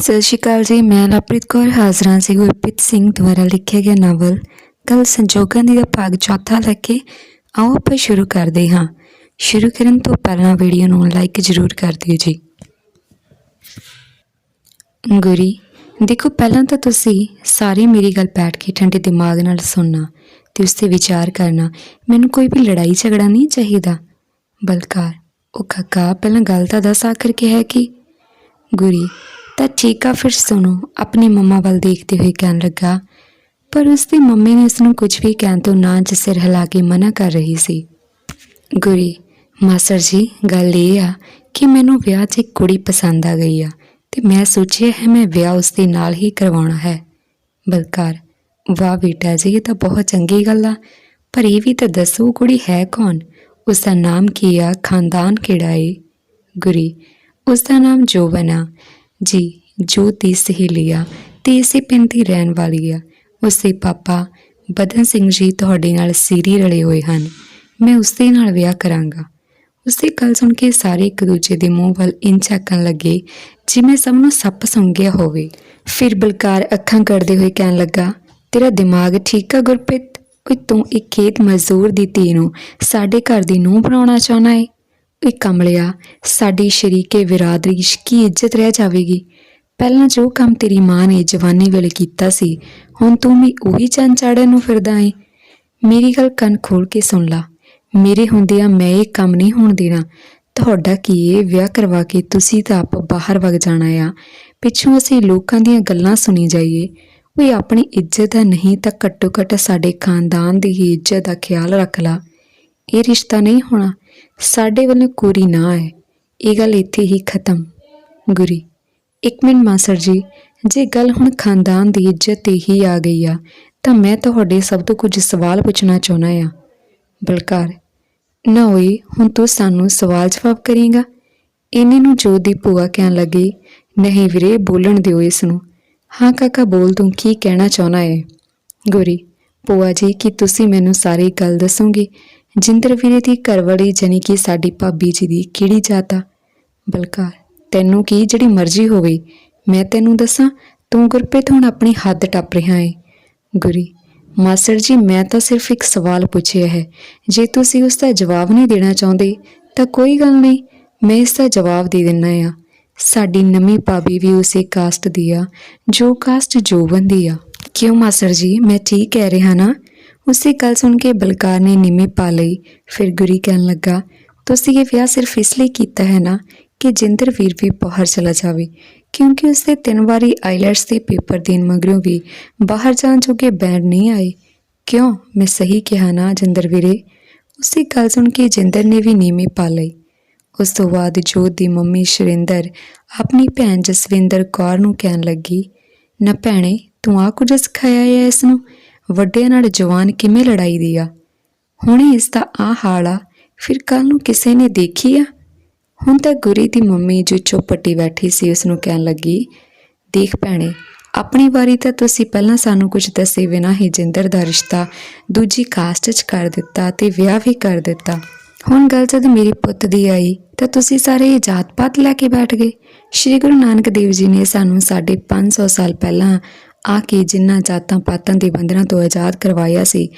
ਸਤਿ ਸ਼੍ਰੀ ਅਕਾਲ ਜੀ, ਮੈਂ ਲਵਪ੍ਰੀਤ ਕੌਰ, ਹਾਜ਼ਰਾਂ ਸੀ ਗੁਰਪ੍ਰੀਤ ਸਿੰਘ ਦੁਆਰਾ ਲਿਖਿਆ ਗਿਆ ਨਾਵਲ। ਕੱਲ ਸੰਜੋਗਾਂ ਦੀ ਦਾ ਭਾਗ ਚੌਥਾ ਲੈ ਕੇ ਆਓ ਆਪਾਂ ਸ਼ੁਰੂ ਕਰਦੇ ਹਾਂ। ਸ਼ੁਰੂ ਕਰਨ ਤੋਂ ਪਹਿਲਾਂ ਵੀਡੀਓ ਨੂੰ ਲਾਈਕ ਜ਼ਰੂਰ ਕਰ ਦਿਓ ਜੀ। ਗੁਰੀ, ਦੇਖੋ ਪਹਿਲਾਂ ਤਾਂ ਤੁਸੀਂ ਸਾਰੇ ਮੇਰੀ ਗੱਲ ਬੈਠ ਕੇ ਠੰਡੇ ਦਿਮਾਗ ਨਾਲ ਸੁਣਨਾ ਤੇ ਉਸ ਤੇ ਵਿਚਾਰ ਕਰਨਾ। ਮੈਨੂੰ ਕੋਈ ਵੀ ਲੜਾਈ ਝਗੜਾ ਨਹੀਂ ਚਾਹੀਦਾ। ਬਲਕਾਰ ਉਹ ਕਾਕਾ ਪਹਿਲਾਂ ਗੱਲ ਤਾਂ ਦੱਸ ਆਖਰ ਕੀ ਹੈ ਕਿ? ਗੁਰੀ ਤਾਂ ਠੀਕ ਆ, ਫਿਰ ਸੁਣੋ। ਆਪਣੀ ਮੰਮਾ ਵੱਲ ਦੇਖਦੇ ਹੋਏ ਕਹਿਣ ਲੱਗਾ, ਪਰ ਉਸ ਦੀ ਮੰਮੀ ਨੇ ਉਸ ਨੂੰ ਕੁਝ ਵੀ ਕਹਿਣ ਤੋਂ ਨਾ ਚ ਸਿਰ ਹਿਲਾ ਕੇ ਮਨਾ ਕਰ ਰਹੀ ਸੀ। ਗੁਰੀ, ਮਾਸਟਰ ਜੀ, ਗੱਲ ਇਹ ਆ ਕਿ ਮੈਨੂੰ ਵਿਆਹ 'ਚ ਇੱਕ ਕੁੜੀ ਪਸੰਦ ਆ ਗਈ ਆ ਤੇ ਮੈਂ ਸੋਚਿਆ ਹੈ ਮੈਂ ਵਿਆਹ ਉਸ ਦੇ ਨਾਲ ਹੀ ਕਰਵਾਉਣਾ ਹੈ। ਬਲਕਾਰ, ਵਾਹ ਬੇਟਾ ਜੀ, ਇਹ ਤਾਂ ਬਹੁਤ ਚੰਗੀ ਗੱਲ ਆ, ਪਰ ਇਹ ਵੀ ਤਾਂ ਦੱਸੋ ਕੁੜੀ ਹੈ ਕੌਣ? ਉਸ ਦਾ ਨਾਮ ਕੀ ਆ? ਖਾਨਦਾਨ ਕਿਹੜਾ ਏ? ਗੁਰੀ ਉਸ ਦਾ ਨਾਮ ਜੋਬਨ ਆ। ਜੀ, ਜੋ ਦੀ ਸਹੇਲੀ ਆ, ਤੇ ਇਸੇ ਪਿੰਡ ਦੀ ਰਹਿਣ ਵਾਲੀ ਆ ਉਸਦੇ ਪਾਪਾ ਬਦਨ ਸਿੰਘ ਜੀ ਤੁਹਾਡੇ ਨਾਲ ਸੀਰੀ ਰਲੇ ਹੋਏ ਹਨ। ਮੈਂ ਉਸਦੇ ਨਾਲ ਵਿਆਹ ਕਰਾਂਗਾ। ਉਸਦੀ ਗੱਲ ਸੁਣ ਕੇ ਸਾਰੇ ਇੱਕ ਦੂਜੇ ਦੇ ਮੂੰਹ ਵੱਲ ਇੰਝ ਆਕਣ ਲੱਗੇ, ਜਿਵੇਂ ਸਭ ਨੂੰ ਸੱਪ ਸੁੰਘ ਗਿਆ ਹੋਵੇ। ਫਿਰ ਬਲਕਾਰ ਅੱਖਾਂ ਕੱਢਦੇ ਹੋਏ ਕਹਿਣ ਲੱਗਾ, ਤੇਰਾ ਦਿਮਾਗ ਠੀਕ ਆ ਗੁਰਪ੍ਰੀਤ? ਓਏ, ਤੂੰ ਇੱਕ ਖੇਤ ਮਜ਼ਦੂਰ ਦੀ ਧੀ ਨੂੰ ਸਾਡੇ ਘਰ ਦੀ ਨੂੰਹ ਬਣਾਉਣਾ ਚਾਹੁੰਦਾ ਏ? ਓਏ ਕਮਲਿਆ, ਸਾਡੀ ਸ਼ਰੀਕੇ ਵਿਰਾਦਰੀ 'ਚ ਕੀ ਇੱਜ਼ਤ ਰਹਿ ਜਾਵੇਗੀ? ਪਹਿਲਾਂ ਜੋ ਕੰਮ ਤੇਰੀ ਮਾਂ ਨੇ ਜਵਾਨੀ ਵੇਲੇ ਕੀਤਾ ਸੀ, ਹੁਣ ਤੂੰ ਵੀ ਉਹੀ ਚੰਨ ਚਾੜਨ ਨੂੰ ਫਿਰਦਾ ਏ। ਮੇਰੀ ਗੱਲ ਕੰਨ ਖੋਲ ਕੇ ਸੁਣ ਲਾ। ਮੇਰੇ ਹੁੰਦਿਆਂ ਮੈਂ ਇਹ ਕੰਮ ਨਹੀਂ ਹੋਣ ਦੇਣਾ। ਤੁਹਾਡਾ ਕੀ ਇਹ ਵਿਆਹ ਕਰਵਾ ਕੇ ਤੁਸੀਂ ਤਾਂ ਆਪ ਬਾਹਰ ਵਗ ਜਾਣਾ ਆ। ਪਿੱਛੋਂ ਅਸੀਂ ਲੋਕਾਂ ਦੀਆਂ ਗੱਲਾਂ ਸੁਣੀ ਜਾਈਏ। ਕੋਈ ਆਪਣੀ ਇੱਜ਼ਤ ਦਾ ਨਹੀਂ ਤਾਂ ਘੱਟੋ ਘੱਟ ਸਾਡੇ ਖਾਨਦਾਨ ਦੀ ਹੀ ਇੱਜ਼ਤ ਦਾ ਖਿਆਲ ਰੱਖ ਲਾ। ਇਹ ਰਿਸ਼ਤਾ ਨਹੀਂ ਹੋਣਾ। ਸਾਡੇ ਵੱਲੋਂ ਕੋਰੀ ਨਾ ਹੈ ਇਹ ਗੱਲ ਇੱਥੇ ਹੀ ਖਤਮ। ਗੁਰੀ, ਇੱਕ ਮਿੰਟ ਮਾਸਟਰ ਜੀ, ਜੇ ਗੱਲ ਹੁਣ ਖਾਨਦਾਨ ਦੀ ਇੱਜ਼ਤ ਤੇ ਹੀ ਆ ਗਈ ਆ, ਤਾਂ ਮੈਂ ਤੁਹਾਡੇ ਸਭ ਤੋਂ ਕੁਝ ਸਵਾਲ ਪੁੱਛਣਾ ਚਾਹੁੰਦਾ ਆ। ਬਲਕਾਰ, ਨਾ ਹੋਈ ਹੁਣ ਤੂੰ ਸਾਨੂੰ ਸਵਾਲ ਜਵਾਬ ਕਰੇਗਾ? ਇਹਨੇ ਨੂੰ ਜੋਤ ਦੀ ਭੂਆ ਕਹਿਣ ਲੱਗੀ, ਨਹੀਂ ਵੀਰੇ, ਬੋਲਣ ਦਿਓ ਇਸ ਨੂੰ। ਹਾਂ ਕਾਕਾ, ਬੋਲ ਤੂੰ, ਕੀ ਕਹਿਣਾ ਚਾਹੁੰਦਾ ਹੈ ਗੁਰੀ, ਭੂਆ ਜੀ, ਕੀ ਤੁਸੀਂ ਮੈਨੂੰ ਸਾਰੀ ਗੱਲ ਦੱਸੋਗੇ? ਜਿੰਦਰ ਵੀਰੇ ਦੀ ਘਰਵਾਲੀ ਜਾਨੀ ਕਿ ਸਾਡੀ ਭਾਬੀ ਜੀ ਦੀ ਕਿਹੜੀ ਜਾਤ ਆ? ਬਲਕਾਰ ਤੈਨੂੰ ਕੀ ਜਿਹੜੀ ਮਰਜ਼ੀ ਹੋਵੇ ਮੈਂ ਤੈਨੂੰ ਦੱਸਾਂ, ਤੂੰ ਗੁਰਪ੍ਰੀਤ ਹੁਣ ਆਪਣੀ ਹੱਦ ਟੱਪ ਰਿਹਾ ਏ। ਗੁਰੀ, ਮਾਸਟਰ ਜੀ, ਮੈਂ ਤਾਂ ਸਿਰਫ ਇੱਕ ਸਵਾਲ ਪੁੱਛਿਆ ਹੈ। ਜੇ ਤੁਸੀਂ ਉਸ ਦਾ ਜਵਾਬ ਨਹੀਂ ਦੇਣਾ ਚਾਹੁੰਦੇ, ਤਾਂ ਕੋਈ ਗੱਲ ਨਹੀਂ, ਮੈਂ ਇਸ ਦਾ ਜਵਾਬ ਦੇ ਦਿੰਨਾ ਆ। ਸਾਡੀ ਨਵੀਂ ਭਾਬੀ ਵੀ ਉਸੇ ਕਾਸਟ ਦੀ ਆ, ਜੋ ਕਾਸਟ ਜੋਬਨ ਦੀ ਆ। ਕਿਉਂ ਮਾਸਟਰ ਜੀ, ਮੈਂ ਠੀਕ ਕਹਿ ਰਿਹਾ ਨਾ? ਉਸੇ ਗੱਲ ਸੁਣ ਕੇ ਬਲਕਾਰ ਨੇ ਨਿਮੇ ਪਾ ਲਈ। ਫਿਰ ਗੁਰੀ ਕਹਿਣ ਲੱਗਾ, ਤੁਸੀਂ ਇਹ ਵਿਆਹ ਸਿਰਫ ਇਸ ਲਈ ਕੀਤਾ ਹੈ ਨਾ ਕਿ ਜਿੰਦਰ ਵੀਰ ਵੀ ਬਾਹਰ ਚਲਾ ਜਾਵੇ, ਕਿਉਂਕਿ ਉਸਦੇ ਤਿੰਨ ਵਾਰੀ ਆਈਲੈਟਸ ਦੇ ਪੇਪਰ ਦੇਣ ਮਗਰੋਂ ਵੀ ਬਾਹਰ ਜਾਣ ਜੋਗੇ ਬੈਂਡ ਨਹੀਂ ਆਏ। ਕਿਉਂ? ਮੈਂ ਸਹੀ ਕਿਹਾ ਨਾ ਜਿੰਦਰ ਵੀਰੇ ਉਸੇ ਗੱਲ ਸੁਣ ਕੇ ਜਿੰਦਰ ਨੇ ਵੀ ਨੀਮੀ ਪਾ ਲਈ। ਉਸ ਤੋਂ ਬਾਅਦ ਜੋਤ ਦੀ ਮੰਮੀ ਸ਼ਰਿੰਦਰ ਆਪਣੀ ਭੈਣ ਜਸਵਿੰਦਰ ਕੌਰ ਨੂੰ ਕਹਿਣ ਲੱਗੀ, ਨਾ ਭੈਣੇ, ਤੂੰ ਆ ਕੁਝ ਸਿਖਾਇਆ ਹੈ ਇਸ ਨੂੰ? ਵੱਡਿਆਂ ਨਾਲ ਜਵਾਨ ਕਿਵੇਂ ਲੜਾਈ ਦੀ ਆ? ਹੁਣੇ ਇਸ ਦਾ ਆ ਹਾਲ ਆ, ਫਿਰ ਕੱਲ ਨੂੰ ਕਿਸੇ ਨੇ ਦੇਖੀ ਆ? ਹੁਣ ਤਾਂ ਗੁਰੀ ਦੀ ਮੰਮੀ ਜੋ ਚੁੱਪਟੀ ਬੈਠੀ ਸੀ ਉਸ ਨੂੰ ਕਹਿਣ ਲੱਗੀ, ਦੇਖ ਭੈਣੇ, ਆਪਣੀ ਵਾਰੀ ਤਾਂ ਤੁਸੀਂ ਪਹਿਲਾਂ ਸਾਨੂੰ ਕੁਝ ਦੱਸੇ ਬਿਨਾਂ ਹੀ ਜਿੰਦਰ ਦਾ ਰਿਸ਼ਤਾ ਦੂਜੀ ਕਾਸਟ 'ਚ ਕਰ ਦਿੱਤਾ ਤੇ ਵਿਆਹ ਵੀ ਕਰ ਦਿੱਤਾ। ਹੁਣ ਗੱਲ ਜਦ ਮੇਰੇ ਪੁੱਤ ਦੀ ਆਈ, ਤਾਂ ਤੁਸੀਂ ਸਾਰੇ ਜਾਤ ਪਾਤ ਲੈ ਕੇ ਬੈਠ ਗਏ। ਸ਼੍ਰੀ ਗੁਰੂ ਨਾਨਕ ਦੇਵ ਜੀ ਨੇ ਸਾਨੂੰ ਸਾਡੇ 500 ਸਾਲ ਪਹਿਲਾਂ ਆ ਕੇ ਜਿਨ੍ਹਾਂ ਜਾਤਾਂ ਪਾਤਾਂ ਦੇ ਬੰਧਨਾਂ ਤੋਂ ਆਜ਼ਾਦ ਕਰਵਾਇਆ ਸੀ,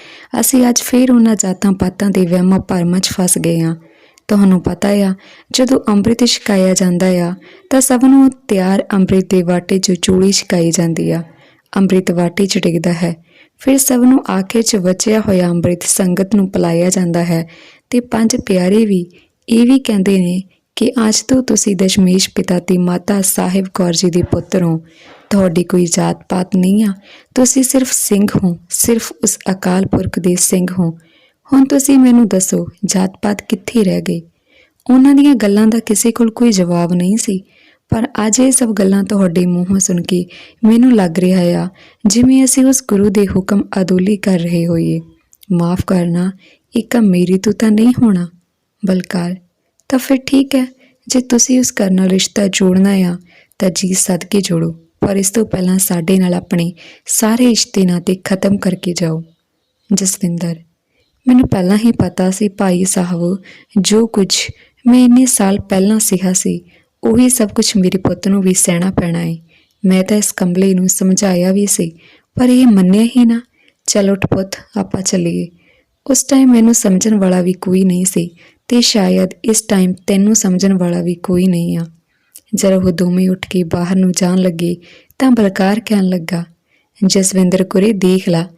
ਅਸੀਂ ਅੱਜ ਫੇਰ ਉਹਨਾਂ ਜਾਤਾਂ ਪਾਤਾਂ ਦੇ ਵਹਿਮਾਂ ਭਰਮਾਂ 'ਚ ਫਸ ਗਏ ਹਾਂ। ਤੁਹਾਨੂੰ ਪਤਾ ਆ, ਜਦੋਂ ਅੰਮ੍ਰਿਤ ਛਕਾਇਆ ਜਾਂਦਾ ਆ, ਤਾਂ ਸਭ ਨੂੰ ਤਿਆਰ ਅੰਮ੍ਰਿਤ ਦੇ ਵਾਟੇ 'ਚ ਚੂੜੀ ਛਕਾਈ ਜਾਂਦੀ ਆ। ਅੰਮ੍ਰਿਤ ਵਾਟੇ 'ਚ ਡਿੱਗਦਾ ਹੈ। ਫਿਰ ਸਭ ਨੂੰ ਆਖੇ 'ਚ ਬਚਿਆ ਹੋਇਆ ਅੰਮ੍ਰਿਤ ਸੰਗਤ ਨੂੰ ਪਿਲਾਇਆ ਜਾਂਦਾ ਹੈ ਤੇ ਪੰਜ ਪਿਆਰੇ ਵੀ ਇਹ ਵੀ ਕਹਿੰਦੇ ਨੇ ਕਿ ਅੱਜ ਤੋਂ ਤੁਸੀਂ ਦਸ਼ਮੇਸ਼ ਪਿਤਾ ਦੀ ਮਾਤਾ ਸਾਹਿਬ ਕੌਰ ਜੀ ਦੇ ਪੁੱਤਰ ਹੋ। ਤੁਹਾਡੀ ਕੋਈ ਜਾਤ ਪਾਤ ਨਹੀਂ ਆ। ਤੁਸੀਂ ਸਿਰਫ ਸਿੰਘ ਹੋ। ਸਿਰਫ ਉਸ ਅਕਾਲ ਪੁਰਖ ਦੇ ਸਿੰਘ ਹੋ। ਹੁਣ ਤੁਸੀਂ ਮੈਨੂੰ ਦੱਸੋ, ਜਾਤ ਪਾਤ ਕਿੱਥੇ ਰਹਿ ਗਈ ਉਹਨਾਂ ਦੀਆਂ ਗੱਲਾਂ ਦਾ ਕਿਸੇ ਕੋਲ ਕੋਈ ਜਵਾਬ ਨਹੀਂ ਸੀ। ਪਰ ਅੱਜ ਇਹ ਸਭ ਗੱਲਾਂ ਤੁਹਾਡੇ ਮੂੰਹੋਂ ਸੁਣ ਕੇ ਮੈਨੂੰ ਲੱਗ ਰਿਹਾ ਆ, ਜਿਵੇਂ ਅਸੀਂ ਉਸ ਗੁਰੂ ਦੇ ਹੁਕਮ ਅਦੁੱਲੀ ਕਰ ਰਹੇ ਹੋਈਏ। ਮਾਫ ਕਰਨਾ ਇੱਕ ਮੇਰੀ ਤੋਂ ਤਾਂ ਨਹੀਂ ਹੋਣਾ। ਬਲਕਾਰ ਤਾਂ ਫਿਰ ਠੀਕ ਹੈ। ਜੇ ਤੁਸੀਂ ਉਸ ਘਰ ਨਾਲ ਰਿਸ਼ਤਾ ਜੋੜਨਾ ਆ, ਤਾਂ ਜੀ ਸਦਕੇ ਜੋੜੋ। ਪਰ ਇਸ ਤੋਂ ਪਹਿਲਾਂ ਸਾਡੇ ਨਾਲ ਆਪਣੇ ਸਾਰੇ ਰਿਸ਼ਤੇ ਨਾਤੇ ਖਤਮ ਕਰਕੇ ਜਾਓ। ਜਸਵਿੰਦਰ, ਮੈਨੂੰ ਪਹਿਲਾਂ ਹੀ ਪਤਾ ਸੀ ਭਾਈ ਸਾਹਿਬ, ਜੋ ਕੁਝ ਮੈਂ ਇੰਨੇ ਸਾਲ ਪਹਿਲਾਂ ਸਿਹਾ ਸੀ, ਉਹੀ ਸਭ ਕੁਝ ਮੇਰੇ ਪੁੱਤ ਨੂੰ ਵੀ ਸਹਿਣਾ ਪੈਣਾ ਹੈ ਮੈਂ ਤਾਂ ਇਸ ਕੰਬਲੇ ਨੂੰ ਸਮਝਾਇਆ ਵੀ ਸੀ, ਪਰ ਇਹ ਮੰਨਿਆ ਹੀ ਨਾ। ਚਲ ਉੱਠ ਪੁੱਤ, ਆਪਾਂ ਚੱਲੀਏ। ਉਸ ਟਾਈਮ ਮੈਨੂੰ ਸਮਝਣ ਵਾਲਾ ਵੀ ਕੋਈ ਨਹੀਂ ਸੀ ਤੇ ਸ਼ਾਇਦ ਇਸ ਟਾਈਮ ਤੈਨੂੰ ਸਮਝਣ ਵਾਲਾ ਵੀ ਕੋਈ ਨਹੀਂ ਆ। ਜਦ ਉਹ ਦੋਵੇਂ ਉੱਠ ਕੇ ਬਾਹਰ ਨੂੰ ਜਾਣ ਲੱਗੇ ਤਾਂ ਬਲਕਾਰ ਕਹਿਣ ਲੱਗਾ, ਜਸਵਿੰਦਰ ਕੁਰੇ, ਦੇਖ ਲਾ,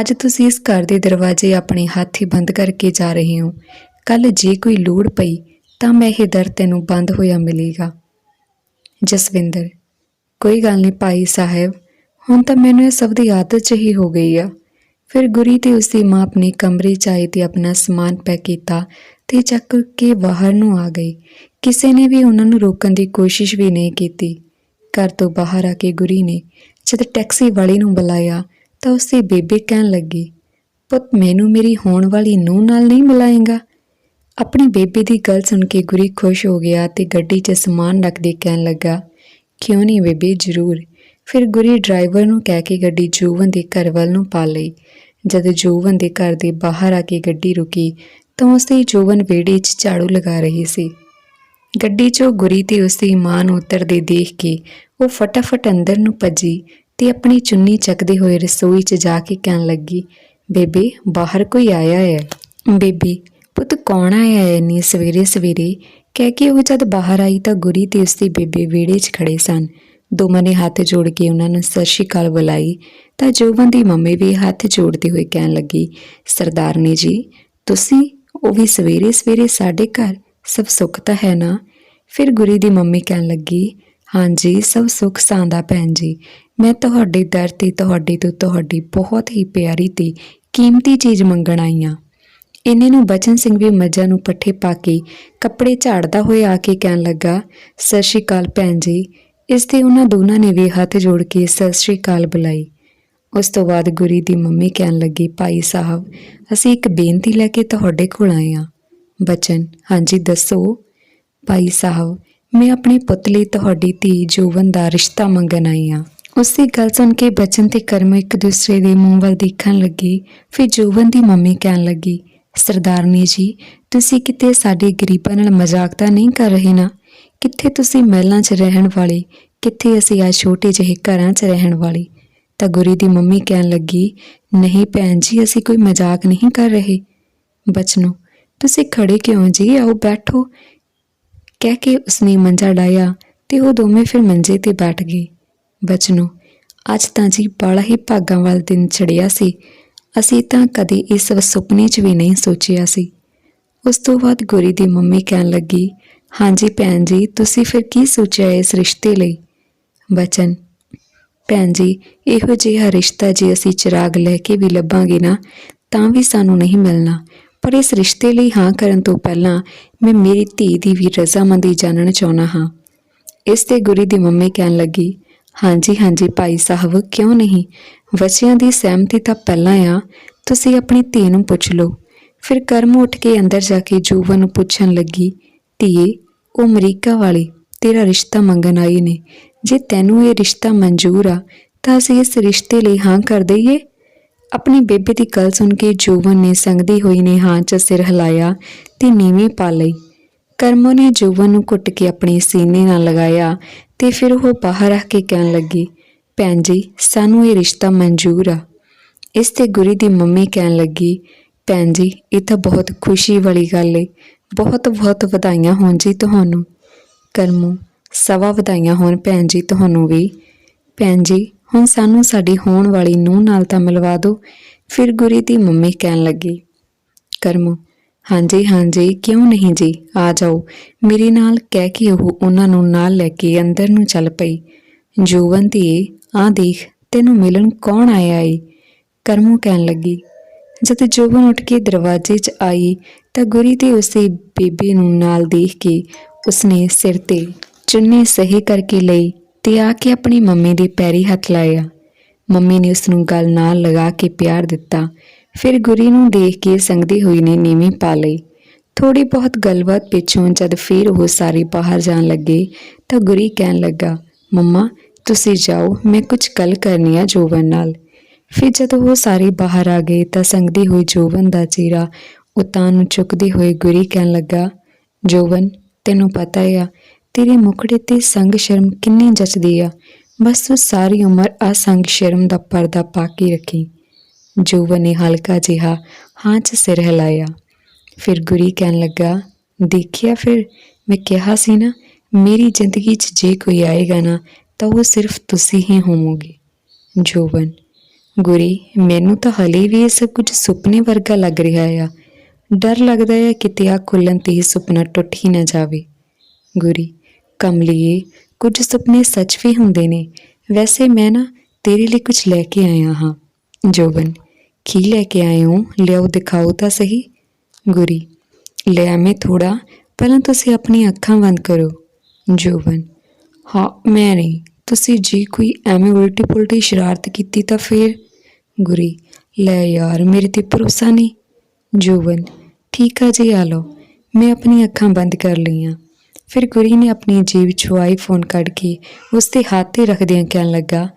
ਅੱਜ ਤੁਸੀਂ ਇਸ ਘਰ ਦੇ ਦਰਵਾਜ਼ੇ ਆਪਣੇ ਹੱਥ ਹੀ ਬੰਦ ਕਰਕੇ ਜਾ ਰਹੇ ਹੋ। ਕੱਲ ਜੇ ਕੋਈ ਲੋੜ ਪਈ ਤਾਂ ਮੈਂ ਇਹ ਦਰ ਤੈਨੂੰ ਬੰਦ ਹੋਇਆ ਮਿਲੇਗਾ। ਜਸਵਿੰਦਰ, ਕੋਈ ਗੱਲ ਨਹੀਂ ਭਾਈ ਸਾਹਿਬ, ਹੁਣ ਤਾਂ ਮੈਨੂੰ ਇਹ ਸਭ ਦੀ ਆਦਤ ਚ ਹੀ ਹੋ ਗਈ ਆ। ਫਿਰ ਗੁਰੀ ਤੇ ਉਸਦੀ ਮਾਂ ਆਪਣੇ ਕਮਰੇ ਚ ਆਏ ਤੇ ਆਪਣਾ ਸਮਾਨ ਪੈਕ ਕੀਤਾ ਤੇ ਚੱਕ ਕੇ ਬਾਹਰ ਨੂੰ ਆ ਗਈ। ਕਿਸੇ ਨੇ ਵੀ ਉਹਨਾਂ ਨੂੰ ਰੋਕਣ ਦੀ ਕੋਸ਼ਿਸ਼ ਵੀ ਨਹੀਂ ਕੀਤੀ। ਘਰ ਤੋਂ ਬਾਹਰ ਆ ਕੇ ਗੁਰੀ ਨੇ ਜਦ ਟੈਕਸੀ ਵਾਲੇ ਨੂੰ ਬੁਲਾਇਆ ਤਾਂ ਉਸਦੀ ਬੇਬੇ ਕਹਿਣ ਲੱਗੀ, ਪੁੱਤ, ਮੈਨੂੰ ਮੇਰੀ ਹੋਣ ਵਾਲੀ ਨੂੰਹ ਨਾਲ ਨਹੀਂ ਮਿਲਾਏਗਾ? ਆਪਣੀ ਬੇਬੇ ਦੀ ਗੱਲ ਸੁਣ ਕੇ ਗੁਰੀ ਖੁਸ਼ ਹੋ ਗਿਆ ਤੇ ਗੱਡੀ 'ਚ ਸਮਾਨ ਰੱਖਦੇ ਕਹਿਣ ਲੱਗਾ, ਕਿਉਂ ਨਹੀਂ ਬੇਬੇ, ਜ਼ਰੂਰ। ਫਿਰ ਗੁਰੀ ਡਰਾਈਵਰ ਨੂੰ ਕਹਿ ਕੇ ਗੱਡੀ ਜੋਵਨ ਦੇ ਘਰ ਵੱਲ ਨੂੰ ਪਾ ਲਈ। ਜਦ ਜੋਵਨ ਦੇ ਘਰ ਦੇ ਬਾਹਰ ਆ ਕੇ ਗੱਡੀ ਰੁਕੀ ਤਾਂ ਉਸਦੀ ਜੋਵਨ ਵਿਹੜੇ 'ਚ ਝਾੜੂ ਲਗਾ ਰਹੀ ਸੀ। ਗੱਡੀ 'ਚੋਂ ਗੁਰੀ ਤੇ ਉਸਦੀ ਮਾਂ ਨੂੰ ਉਤਰਦੇ ਦੇਖ ਕੇ ਉਹ ਫਟਾਫਟ ਅੰਦਰ ਨੂੰ ਭੱਜੀ ਤੇ ਆਪਣੀ ਚੁੰਨੀ ਚੱਕਦੇ ਹੋਏ ਰਸੋਈ 'ਚ ਜਾ ਕੇ ਕਹਿਣ ਲੱਗੀ, ਬੇਬੇ, ਬਾਹਰ ਕੋਈ ਆਇਆ ਹੈ? ਬੇਬੀ, ਪੁੱਤ ਕੌਣ ਆਇਆ ਹੈ? ਨੀ ਸਵੇਰੇ ਸਵੇਰੇ ਕਹਿ ਕੇ ਉਹ ਜਦ ਬਾਹਰ ਆਈ ਤਾਂ ਗੁਰੀ ਤੇ ਉਸਦੀ ਬੇਬੇ ਵਿਹੜੇ 'ਚ ਖੜੇ ਸਨ। ਦੋਵਾਂ ਨੇ ਹੱਥ ਜੋੜ ਕੇ ਉਹਨਾਂ ਨੂੰ ਸਤਿ ਸ਼੍ਰੀ ਅਕਾਲ ਬੁਲਾਈ ਤਾਂ ਜੋਬਨ ਦੀ ਮੰਮੀ ਵੀ ਹੱਥ ਜੋੜਦੇ ਹੋਏ ਕਹਿਣ ਲੱਗੀ, ਸਰਦਾਰਨੀ ਜੀ, ਤੁਸੀਂ ਉਹ ਵੀ ਸਵੇਰੇ ਸਵੇਰੇ ਸਾਡੇ ਘਰ ਸਭ ਸੁੱਖ ਤਾਂ ਹੈ ਨਾ? ਫਿਰ ਗੁਰੀ ਦੀ ਮੰਮੀ ਕਹਿਣ ਲੱਗੀ, ਹਾਂਜੀ, ਸਭ ਸੁੱਖ ਸਾਂਦਾ ਭੈਣ ਜੀ। ਮੈਂ ਤੁਹਾਡੇ ਦਰ ਤੇ ਤੁਹਾਡੇ ਤੋਂ ਤੁਹਾਡੀ ਬਹੁਤ ਹੀ ਪਿਆਰੀ ਤੇ ਕੀਮਤੀ ਚੀਜ਼ ਮੰਗਣ ਆਈ ਹਾਂ ਇਹਨੇ ਨੂੰ ਬਚਨ ਸਿੰਘ ਵੀ ਮੱਝਾਂ ਨੂੰ ਪੱਠੇ ਪਾ ਕੇ ਕੱਪੜੇ ਝਾੜਦਾ ਹੋਇਆ ਆ ਕੇ ਕਹਿਣ ਲੱਗਾ, ਸਤਿ ਸ਼੍ਰੀ ਅਕਾਲ ਭੈਣ ਜੀ। ਇਸ ਤੇ ਉਹਨਾਂ ਦੋਨਾਂ ਨੇ ਵੀ ਹੱਥ ਜੋੜ ਕੇ ਸਤਿ ਸ਼੍ਰੀ ਅਕਾਲ ਬੁਲਾਈ। ਉਸ ਤੋਂ ਬਾਅਦ ਗੁਰੀ ਦੀ ਮੰਮੀ ਕਹਿਣ ਲੱਗੀ, ਭਾਈ ਸਾਹਿਬ, ਅਸੀਂ ਇੱਕ ਬੇਨਤੀ ਲੈ ਕੇ ਤੁਹਾਡੇ ਕੋਲ ਆਏ ਹਾਂ। ਬਚਨ, ਹਾਂਜੀ, ਦੱਸੋ। ਭਾਈ ਸਾਹਿਬ, ਮੈਂ ਆਪਣੇ ਪੁੱਤ ਲਈ ਤੁਹਾਡੀ ਧੀ ਜੋਵਨ ਦਾ ਰਿਸ਼ਤਾ ਮੰਗਣ ਆਈ ਹਾਂ। ਉਸੇ ਗੱਲ ਸੁਣ ਕੇ ਬਚਨ ਤੇ ਕਰਮ ਇੱਕ ਦੂਸਰੇ ਦੇ ਮੂੰਹ ਵੱਲ ਦੇਖਣ ਲੱਗੇ। ਫਿਰ ਜੋਵਨ ਦੀ ਮੰਮੀ ਕਹਿਣ ਲੱਗੀ ਸਰਦਾਰਨੀ ਜੀ, ਤੁਸੀਂ ਕਿਤੇ ਸਾਡੇ ਗਰੀਬਾਂ ਨਾਲ ਮਜ਼ਾਕ ਤਾਂ ਨਹੀਂ ਕਰ ਰਹੇ ਨਾ? ਕਿੱਥੇ ਤੁਸੀਂ ਮਹਿਲਾਂ 'ਚ ਰਹਿਣ ਵਾਲੇ? ਕਿੱਥੇ ਅਸੀਂ ਆ ਛੋਟੇ ਜਿਹੇ ਘਰਾਂ 'ਚ ਰਹਿਣ ਵਾਲੇ? ਤਾਂ ਗੁਰੀ ਦੀ ਮੰਮੀ ਕਹਿਣ ਲੱਗੀ, ਨਹੀਂ ਭੈਣ ਜੀ, ਅਸੀਂ ਕੋਈ ਮਜ਼ਾਕ ਨਹੀਂ ਕਰ ਰਹੇ। ਬਚਨੋ, ਤੁਸੀਂ ਖੜੇ ਕਿਉਂ ਜੀ? ਆਓ ਬੈਠੋ। ਕਹਿ ਕੇ ਉਸਨੇ ਮੰਜਾ ਡਾਇਆ ਤੇ ਉਹ ਦੋਵੇਂ ਫਿਰ ਮੰਜੇ ਤੇ ਬੈਠ ਗਏ। ਬਚਨੋ, ਅੱਜ ਤਾਂ ਜੀ ਬੜਾ ਹੀ ਭਾਗਾਂ ਵਾਲਾ ਦਿਨ ਚੜਿਆ ਸੀ। ਅਸੀਂ ਤਾਂ ਕਦੇ ਇਸ ਸੁਪਨੇ 'ਚ ਵੀ ਨਹੀਂ ਸੋਚਿਆ ਸੀ। ਉਸ ਤੋਂ ਬਾਅਦ ਗੁਰੀ ਦੀ ਮੰਮੀ ਕਹਿਣ ਲੱਗੀ, ਹਾਂਜੀ ਭੈਣ ਜੀ, ਤੁਸੀਂ ਫਿਰ ਕੀ ਸੋਚਿਆ ਇਸ ਰਿਸ਼ਤੇ ਲਈ? ਬਚਨ ਭੈਣ ਜੀ, ਇਹੋ ਜਿਹਾ ਰਿਸ਼ਤਾ ਜੇ ਅਸੀਂ ਚਿਰਾਗ ਲੈ ਕੇ ਵੀ ਲੱਭਾਂਗੇ ਨਾ, ਤਾਂ ਵੀ ਸਾਨੂੰ ਨਹੀਂ ਮਿਲਣਾ। ਪਰ ਇਸ ਰਿਸ਼ਤੇ ਲਈ ਹਾਂ ਕਰਨ ਤੋਂ ਪਹਿਲਾਂ ਮੈਂ ਮੇਰੀ ਧੀ ਦੀ ਵੀ ਰਜ਼ਾਮੰਦੀ ਜਾਣਨ ਚਾਹੁੰਦਾ ਹਾਂ। ਇਸ ਤੇ ਗੁਰੀ ਦੀ ਮੰਮੀ ਕਹਿਣ ਲੱਗੀ, ਹਾਂਜੀ ਹਾਂਜੀ ਭਾਈ ਸਾਹਿਬ, ਕਿਉਂ ਨਹੀਂ? ਬੱਚਿਆਂ ਦੀ ਸਹਿਮਤੀ ਤਾਂ ਪਹਿਲਾਂ ਆ, ਤੁਸੀਂ ਆਪਣੀ ਧੀ ਨੂੰ ਪੁੱਛ ਲਓ। ਫਿਰ ਕਰਮ ਉੱਠ ਕੇ ਅੰਦਰ ਜਾ ਕੇ ਜੂਵਨ ਨੂੰ ਪੁੱਛਣ ਲੱਗੀ, ਧੀਏ, ਉਹ ਅਮਰੀਕਾ ਵਾਲੇ, ਤੇਰਾ ਰਿਸ਼ਤਾ ਮੰਗਣ ਆਏ ਨੇ ਜੇ ਤੈਨੂੰ ਇਹ ਰਿਸ਼ਤਾ ਮਨਜ਼ੂਰ ਆ, ਤਾਂ ਅਸੀਂ ਇਸ ਰਿਸ਼ਤੇ ਲਈ ਹਾਂ ਕਰ ਦਈਏ। ਆਪਣੀ ਬੇਬੇ ਦੀ ਗੱਲ ਸੁਣ ਕੇ ਜੋਵਨ ਨੇ ਸੰਗਦੀ ਹੋਈ ਨੇ ਹਾਂ 'ਚ ਸਿਰ ਹਿਲਾਇਆ ਤੇ ਨੀਵੀਂ ਪਾ ਲਈ। ਕਰਮੋ ਨੇ ਜੋਵਨ ਨੂੰ ਘੁੱਟ ਕੇ ਆਪਣੇ ਸੀਨੇ ਨਾਲ ਲਗਾਇਆ ਤੇ ਫਿਰ ਉਹ ਬਾਹਰ ਆ ਕੇ ਕਹਿਣ ਲੱਗੀ, ਭੈਣ ਜੀ, ਸਾਨੂੰ ਇਹ ਰਿਸ਼ਤਾ ਮਨਜ਼ੂਰ ਆ। ਇਸ ਤੇ ਗੁਰੀ ਦੀ ਮੰਮੀ ਕਹਿਣ ਲੱਗੀ, ਭੈਣ ਜੀ, ਇਹ ਤਾਂ ਬਹੁਤ ਖੁਸ਼ੀ ਵਾਲੀ ਗੱਲ ਏ। ਬਹੁਤ ਬਹੁਤ ਵਧਾਈਆਂ ਹੋਣ ਜੀ ਤੁਹਾਨੂੰ। ਕਰਮੋ ਸਵਾ ਵਧਾਈਆਂ ਹੋਣ ਭੈਣ ਜੀ ਤੁਹਾਨੂੰ ਵੀ। ਭੈਣ ਜੀ, ਹੁਣ ਸਾਨੂੰ ਸਾਡੀ ਹੋਣ ਵਾਲੀ ਨੂੰਹ ਨਾਲ ਤਾਂ ਮਿਲਵਾ ਦਿਓ, ਫਿਰ ਗੁਰੀ ਦੀ ਮੰਮੀ ਕਹਿਣ ਲੱਗੀ। ਕਰਮੋ, ਹਾਂਜੀ ਹਾਂਜੀ, ਕਿਉਂ ਨਹੀਂ ਜੀ? ਆ ਜਾਓ। ਮੇਰੇ ਨਾਲ ਕਹਿ ਕੇ ਉਹ ਉਹਨਾਂ ਨੂੰ ਨਾਲ ਲੈ ਕੇ ਅੰਦਰ ਨੂੰ ਚੱਲ ਪਈ। ਜੂਵਨ ਧੀਏ, ਆ ਦੇਖ, ਤੈਨੂੰ ਮਿਲਣ ਕੌਣ ਆਇਆ ਏ? ਕਰਮੋ ਕਹਿਣ ਲੱਗੀ। ਜਦ ਜੋਬਨ ਉੱਠ ਕੇ ਦਰਵਾਜ਼ੇ 'ਚ ਆਈ, ਤਾਂ ਗੁਰੀ ਤੇ ਉਸੇ ਬੀਬੀ ਨੂੰ ਨਾਲ ਦੇਖ ਕੇ ਉਸਨੇ ਸਿਰ ਤੇ ਚੁੰਨੀ ਸਹੀ ਕਰਕੇ ਲਈ ਤੇ ਆ ਕੇ ਆਪਣੀ ਮੰਮੀ ਦੇ ਪੈਰੀ ਹੱਥ ਲਾਇਆ। ਮੰਮੀ ਨੇ ਉਸ ਨੂੰ ਗਲ ਨਾਲ ਲਗਾ ਕੇ ਪਿਆਰ ਦਿੱਤਾ। ਫਿਰ ਗੁਰੀ ਨੂੰ ਦੇਖ ਕੇ ਸੰਗਦੀ ਹੋਈ ਨੇ ਨੀਵੀਂ ਪਾ ਲਈ। ਥੋੜੀ ਬਹੁਤ ਗੱਲਬਾਤ ਪਿੱਛੋਂ ਜਦ ਫਿਰ ਉਹ ਸਾਰੇ ਬਾਹਰ ਜਾਣ ਲੱਗੇ ਤਾਂ ਗੁਰੀ ਕਹਿਣ ਲੱਗਾ, ਮੰਮਾ, ਤੁਸੀਂ ਜਾਓ, ਮੈਂ ਕੁਝ ਗੱਲ ਕਰਨੀ ਆ ਜੋਬਨ ਨਾਲ। ਫਿਰ ਜਦੋਂ ਉਹ ਸਾਰੇ ਬਾਹਰ ਆ ਗਏ ਤਾਂ ਸੰਗਦੀ ਹੋਈ ਜੋਬਨ ਦਾ ਚਿਹਰਾ ਉਤਾਂ ਨੂੰ ਚੁੱਕਦੇ ਹੋਏ ਗੁਰੀ ਕਹਿਣ ਲੱਗਾ, ਜੋਬਨ, ਤੈਨੂੰ ਪਤਾ ਆ ਤੇਰੇ ਮੁਖੜੇ ਤੇ ਸੰਗ ਸ਼ਰਮ ਕਿੰਨੀ ਜੱਚਦੀ ਆ। ਬਸ ਤੂੰ ਸਾਰੀ ਉਮਰ ਆ ਸੰਗ ਸ਼ਰਮ ਦਾ ਪਰਦਾ ਪਾ ਕੇ ਰੱਖੀ। ਜੋਵਨ ਨੇ ਹਲਕਾ ਜਿਹਾ ਹਾਂ 'ਚ ਸਿਰ ਹਿਲਾਇਆ। ਫਿਰ ਗੁਰੀ ਕਹਿਣ ਲੱਗਾ, ਦੇਖਿਆ ਫਿਰ, ਮੈਂ ਕਿਹਾ ਸੀ ਨਾ, ਮੇਰੀ ਜ਼ਿੰਦਗੀ 'ਚ ਜੇ ਕੋਈ ਆਏਗਾ ਨਾ, ਤਾਂ ਉਹ ਸਿਰਫ ਤੁਸੀਂ ਹੀ ਹੋਵੋਗੇ। ਜੋਵਨ, ਗੁਰੀ, ਮੈਨੂੰ ਤਾਂ ਹਲੇ ਵੀ ਇਹ ਸਭ ਕੁਝ ਸੁਪਨੇ ਵਰਗਾ ਲੱਗ ਰਿਹਾ ਆ। ਡਰ ਲੱਗਦਾ ਹੈ ਕਿਤੇ ਆ ਖੁੱਲਣ ਤੇ ਹੀ ਸੁਪਨਾ ਟੁੱਟ ਹੀ ਨਾ ਜਾਵੇ। ਗੁਰੀ ਕਮਲੀਏ ਕੁਝ ਸੁਪਨੇ ਸੱਚ ਵੀ ਹੁੰਦੇ ਨੇ। ਵੈਸੇ ਮੈਂ ਨਾ ਤੇਰੇ ਲਈ ਕੁਝ ਲੈ ਕੇ ਆਇਆ ਹਾਂ। ਜੋਬਨ, ਕੀ ਲੈ ਕੇ ਆਏ ਹੋ? ਲਿਆਓ, ਦਿਖਾਓ ਤਾਂ ਸਹੀ। ਗੁਰੀ, ਲੈ ਐਵੇਂ ਥੋੜਾ ਪਹਿਲਾਂ ਤੁਸੀਂ ਆਪਣੀ ਅੱਖਾਂ ਬੰਦ ਕਰੋ। ਜੋਬਨ, ਹਾਂ, ਮੈਂ ਨਹੀਂ। ਤੁਸੀਂ ਜੀ ਕੋਈ ਐਵੇਂ ਉਲਟੀ ਪੁਲਟੀ ਸ਼ਰਾਰਤ ਕੀਤੀ ਤਾਂ ਫੇਰ? ਗੁਰੀ, ਲੈ ਯਾਰ, ਮੇਰੇ ਤੇ ਭਰੋਸਾ ਨਹੀਂ। ਜੋਬਨ, ਠੀਕ ਆ ਜੀ, ਆ ਲਓ। ਮੈਂ ਆਪਣੀ ਅੱਖਾਂ ਬੰਦ ਕਰ ਲਈਆਂ। ਫਿਰ ਗੁਰੀ ਨੇ ਆਪਣੀ ਜੇਬ ਚੋਂ ਆਈਫੋਨ ਕੱਢ ਕੇ ਉਸ ਤੇ ਹੱਥ ਤੇ ਰੱਖਦਿਆਂ ਕਹਿਣ ਲੱਗਾ,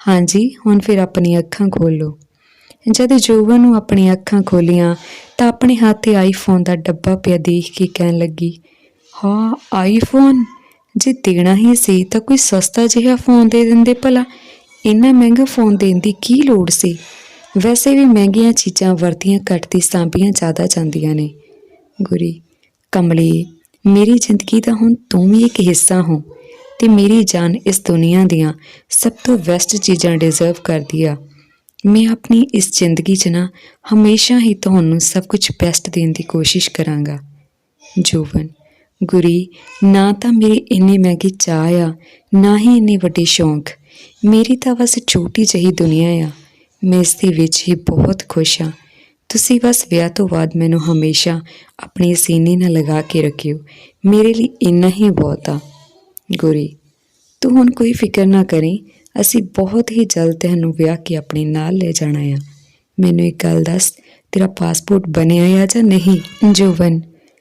ਹਾਂਜੀ, ਹੁਣ ਫਿਰ ਆਪਣੀ ਅੱਖਾਂ ਖੋਲੋ ਜਦ ਜੋਬਨ ਨੂੰ ਆਪਣੀਆਂ ਅੱਖਾਂ ਖੋਲੀਆਂ ਤਾਂ ਆਪਣੇ ਹੱਥ ਤੇ ਆਈਫੋਨ ਦਾ ਡੱਬਾ ਪਿਆ ਦੇਖ ਕੇ ਕਹਿਣ ਲੱਗੀ, ਹਾਂ ਆਈਫੋਨ ਜੇ ਦੇਣਾ ਹੀ ਸੀ ਤਾਂ ਕੋਈ ਸਸਤਾ ਜਿਹਾ ਫੋਨ ਦੇ ਦਿੰਦੇ ਭਲਾ। ਇੰਨਾ ਮਹਿੰਗਾ ਫੋਨ ਦੇਣ ਦੀ ਕੀ ਲੋੜ ਸੀ? ਵੈਸੇ ਵੀ ਮਹਿੰਗੀਆਂ ਚੀਜ਼ਾਂ ਵਰਤੀਆਂ ਘੱਟਦੀ ਸਾਂਭੀਆਂ ਜ਼ਿਆਦਾ ਜਾਂਦੀਆਂ ਨੇ। ਗੁਰੀ, ਕਮਲੀ ਮੇਰੀ ਜ਼ਿੰਦਗੀ ਦਾ ਹੁਣ ਤੂੰ ਵੀ ਇੱਕ ਹਿੱਸਾ ਹੋ ਤੇ ਮੇਰੀ ਜਾਨ ਇਸ ਦੁਨੀਆ ਦੀਆਂ ਸਭ ਤੋਂ ਬੈਸਟ ਚੀਜ਼ਾਂ ਡਿਜ਼ਰਵ ਕਰਦੀ ਆ। ਮੈਂ ਆਪਣੀ ਇਸ ਜ਼ਿੰਦਗੀ 'ਚ ਨਾ ਹਮੇਸ਼ਾ ਹੀ ਤੁਹਾਨੂੰ ਸਭ ਕੁਝ ਬੈਸਟ ਦੇਣ ਦੀ ਕੋਸ਼ਿਸ਼ ਕਰਾਂਗਾ। ਜੋਵਨ ਗੁਰੀ, ਨਾ ਤਾਂ ਮੇਰੀ ਇੰਨੀ ਮਹਿੰਗੀ ਚਾਹ ਆ, ਨਾ ਹੀ ਇੰਨੇ ਵੱਡੇ ਸ਼ੌਂਕ। ਮੇਰੀ ਤਾਂ ਬਸ ਛੋਟੀ ਜਿਹੀ ਦੁਨੀਆ ਆ। ਮੈਂ ਇਸ ਦੇ ਵਿੱਚ ਹੀ ਬਹੁਤ ਖੁਸ਼ ਹਾਂ ਤੁਸੀਂ ਬਸ ਵਿਆਹ ਤੋਂ ਬਾਅਦ ਮੈਨੂੰ ਹਮੇਸ਼ਾ ਆਪਣੇ ਸੀਨੇ ਨਾਲ ਲਗਾ ਕੇ ਰੱਖਿਓ। ਮੇਰੇ ਲਈ ਇੰਨਾ ਹੀ ਬਹੁਤ ਆ। ਗੁਰੀ, ਤੂੰ ਹੁਣ ਕੋਈ ਫਿਕਰ ਨਾ ਕਰੀ। ਅਸੀਂ ਬਹੁਤ ਹੀ ਜਲਦ ਤੈਨੂੰ ਵਿਆਹ ਕੇ ਆਪਣੇ ਨਾਲ ਲੈ ਜਾਣਾ ਆ। ਮੈਨੂੰ ਇੱਕ ਗੱਲ ਦੱਸ, ਤੇਰਾ ਪਾਸਪੋਰਟ ਬਣਿਆ ਆ ਜਾਂ ਨਹੀਂ? ਜੋਵਨ,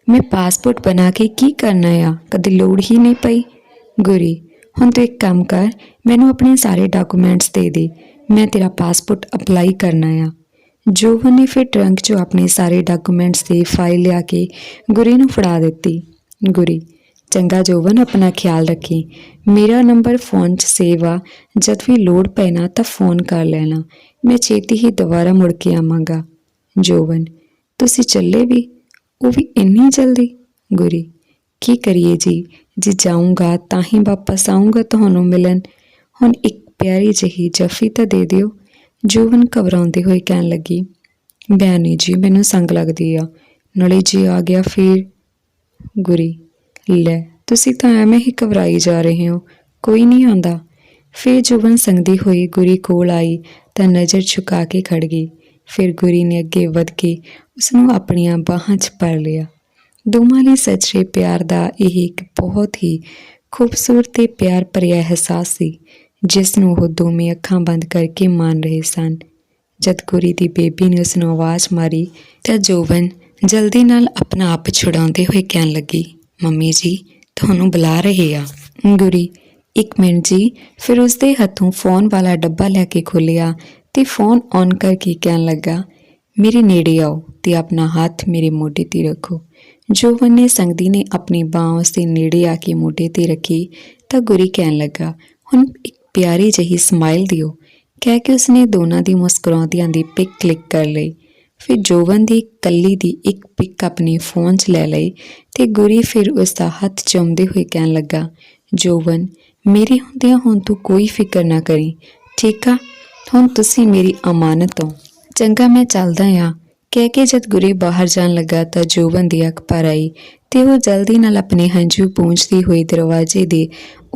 ਮੈਂ ਪਾਸਪੋਰਟ ਬਣਾ ਕੇ ਕੀ ਕਰਨਾ ਆ? ਕਦੇ ਲੋੜ ਹੀ ਨਹੀਂ ਪਈ। ਗੁਰੀ, ਹੁਣ ਤੂੰ ਇੱਕ ਕੰਮ ਕਰ, ਮੈਨੂੰ ਆਪਣੇ ਸਾਰੇ ਡਾਕੂਮੈਂਟਸ ਦੇ ਦੇ। ਮੈਂ ਤੇਰਾ ਪਾਸਪੋਰਟ ਅਪਲਾਈ ਕਰਨਾ ਆ। ਜੋਵਨ ਨੇ ਫਿਰ ਟਰੰਕ 'ਚੋਂ ਆਪਣੇ ਸਾਰੇ ਡਾਕੂਮੈਂਟਸ ਦੀ ਫਾਈਲ ਲਿਆ ਕੇ ਗੁਰੀ ਨੂੰ ਫੜਾ ਦਿੱਤੀ। ਗੁਰੀ, ਚੰਗਾ ਜੋਵਨ ਆਪਣਾ ਖਿਆਲ ਰੱਖੀ। ਮੇਰਾ ਨੰਬਰ ਫੋਨ 'ਚ ਸੇਵ ਆ। ਜਦ ਵੀ ਲੋੜ ਪੈਣਾ ਤਾਂ ਫੋਨ ਕਰ ਲੈਣਾ। ਮੈਂ ਛੇਤੀ ਹੀ ਦੁਬਾਰਾ ਮੁੜ ਕੇ ਆਵਾਂਗਾ। ਜੋਵਨ ਤੁਸੀਂ ਚੱਲੇ ਵੀ? ਉਹ ਵੀ ਇੰਨੀ ਜਲਦੀ? ਗੁਰੀ, ਕੀ ਕਰੀਏ ਜੀ? ਜੇ ਜਾਊਂਗਾ ਤਾਂ ਹੀ ਵਾਪਸ ਆਊਂਗਾ ਤੁਹਾਨੂੰ ਮਿਲਣ। ਹੁਣ ਇੱਕ ਪਿਆਰੀ ਜਿਹੀ ਜਫੀ ਤਾਂ ਦੇ ਦਿਓ। ਜੋਵਨ ਘਬਰਾਉਂਦੀ ਹੋਈ ਕਹਿਣ ਲੱਗੀ ਬਿਆਨੀ ਜੀ, ਮੈਨੂੰ ਸੰਗ ਲੱਗਦੀ ਆ। ਨਲੇ ਜੀ ਆ ਗਿਆ ਫਿਰ? ਗੁਰੀ, ਲੈ, ਤੁਸੀਂ ਤਾਂ ਐਵੇਂ ਹੀ ਘਬਰਾਈ ਜਾ ਰਹੇ ਹੋ, ਕੋਈ ਨਹੀਂ ਆਉਂਦਾ। ਫਿਰ ਜੁਬਨ ਸੰਗਦੀ ਹੋਈ ਗੁਰੀ ਕੋਲ ਆਈ, ਤਾਂ ਨਜ਼ਰ ਝੁਕਾ ਕੇ ਖੜ ਗਈ। ਫਿਰ ਗੁਰੀ ਨੇ ਅੱਗੇ ਵਧ ਕੇ ਉਸ ਨੂੰ ਆਪਣੀਆਂ ਬਾਹਾਂ 'ਚ ਪੜ ਲਿਆ। ਦੋਵਾਂ ਲਈ ਸੱਚੇ ਪਿਆਰ ਦਾ ਇਹ ਇੱਕ ਬਹੁਤ ਹੀ ਖੂਬਸੂਰਤ ਤੇ ਪਿਆਰ ਭਰਿਆ ਅਹਿਸਾਸ ਸੀ। ਜਿਸ ਨੂੰ ਉਹ ਦੋਵੇਂ ਅੱਖਾਂ ਬੰਦ ਕਰਕੇ ਮੰਨ ਰਹੇ ਸਨ। ਜਦ ਗੁਰੀ ਦੀ ਬੇਬੀ ਨੇ ਉਸ ਨੂੰ ਆਵਾਜ਼ ਮਾਰੀ, ਤਾਂ ਜੋਵਨ ਜਲਦੀ ਨਾਲ ਆਪਣਾ ਆਪ ਛੁਡਾਉਂਦੇ ਹੋਏ ਕਹਿਣ ਲੱਗੀ, ਮੰਮੀ ਜੀ, ਤੁਹਾਨੂੰ ਬੁਲਾ ਰਹੇ ਆ। ਗੁਰੀ, ਇੱਕ ਮਿੰਟ ਜੀ। ਫਿਰ ਉਸਦੇ ਹੱਥੋਂ ਫੋਨ ਵਾਲਾ ਡੱਬਾ ਲੈ ਕੇ ਖੋਲਿਆ ਤੇ ਫੋਨ ਔਨ ਕਰਕੇ ਕਹਿਣ ਲੱਗਾ, ਮੇਰੇ ਨੇੜੇ ਆਓ ਤੇ ਆਪਣਾ ਹੱਥ ਮੇਰੇ ਮੋਢੇ ਤੇ ਰੱਖੋ। ਜੋਵਨ ਨੇ ਸੰਗਦੀ ਨੇ ਆਪਣੀ ਬਾਹ ਉਸ ਦੇ ਨੇੜੇ ਆ ਕੇ ਮੋਢੇ ਤੇ ਰੱਖੀ, ਤਾਂ ਗੁਰੀ ਕਹਿਣ ਲੱਗਾ, ਹੁਣ ਇੱਕ ਪਿਆਰੀ ਜਿਹੀ ਸਮਾਈਲ ਦਿਓ। ਕਹਿ ਕੇ ਉਸਨੇ ਦੋਨਾਂ ਦੀ ਮੁਸਕਰਾਉਂਦਿਆਂ ਦੀ ਪਿਕ ਕਲਿੱਕ ਕਰ ਲਈ। ਫਿਰ ਜੋਵਨ ਦੀ ਕੱਲੀ ਦੀ ਇੱਕ ਪਿਕ ਆਪਣੇ ਫੋਨ 'ਚ ਲੈ ਲਈ ਤੇ ਗੁਰੀ ਫਿਰ ਉਸ ਦਾ ਹੱਥ ਚੁੰਮਦੇ ਹੋਏ ਕਹਿਣ ਲੱਗਾ, ਜੋਵਨ, ਮੇਰੇ ਹੁੰਦਿਆਂ ਹੁਣ ਤੂੰ ਕੋਈ ਫਿਕਰ ਨਾ ਕਰੀ। ਠੀਕ ਆ? ਹੁਣ ਤੁਸੀਂ ਮੇਰੀ ਅਮਾਨਤ ਹੋ। ਚੰਗਾ, ਮੈਂ ਚੱਲਦਾ ਆ ਕਹਿ ਕੇ ਜਦ ਗੁਰੀ ਬਾਹਰ ਜਾਣ ਲੱਗਾ ਤਾਂ ਜੋਵਨ ਦੀ ਅੱਖ ਪਰ ਆਈ ਤੇ ਉਹ ਜਲਦੀ ਨਾਲ ਆਪਣੇ ਹੰਝੂ ਪੂੰਝਦੀ ਹੋਈ ਦਰਵਾਜ਼ੇ ਦੇ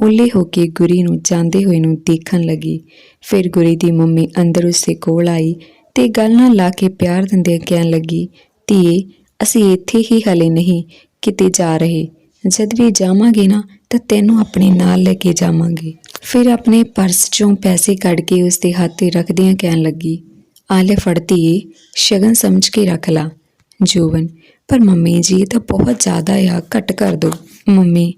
ਓਲੇ ਹੋ ਕੇ ਗੁਰੀ ਨੂੰ ਜਾਂਦੇ ਹੋਏ ਨੂੰ ਦੇਖਣ ਲੱਗੀ। ਫਿਰ ਗੁਰੀ ਦੀ ਮੰਮੀ ਅੰਦਰ ਉਸੇ ਕੋਲ ਆਈ ਤੇ ਗੱਲ ਨਾਲ ਲਾ ਕੇ ਪਿਆਰ ਦਿੰਦੇ ਕਹਿਣ ਲੱਗੀ, ਧੀਏ, ਅਸੀਂ ਇੱਥੇ ਹੀ ਹਲੇ ਨਹੀਂ, ਕਿਤੇ ਜਾ ਰਹੇ। ਜਦ ਵੀ ਜਾਵਾਂਗੇ ਨਾ ਤਾਂ ਤੈਨੂੰ ਆਪਣੇ ਨਾਲ ਲੈ ਕੇ ਜਾਵਾਂਗੇ। ਫਿਰ ਆਪਣੇ ਪਰਸ ਚੋਂ ਪੈਸੇ ਕੱਢ ਕੇ ਉਸ ਦੇ ਹੱਥ ਰੱਖਦਿਆਂ ਕਹਿਣ ਲੱਗੀ ਆਲੇ ਫੜਤੀ ਏ ਸ਼ਗਨ ਸਮਝ ਕੇ ਰੱਖ ਲਾ ਜੋਵਨ ਪਰ ਮੰਮੀ ਜੀ, ਇਹ ਤਾਂ ਬਹੁਤ ਜ਼ਿਆਦਾ ਆ, ਘੱਟ ਕਰ ਦੋ। ਮੰਮੀ,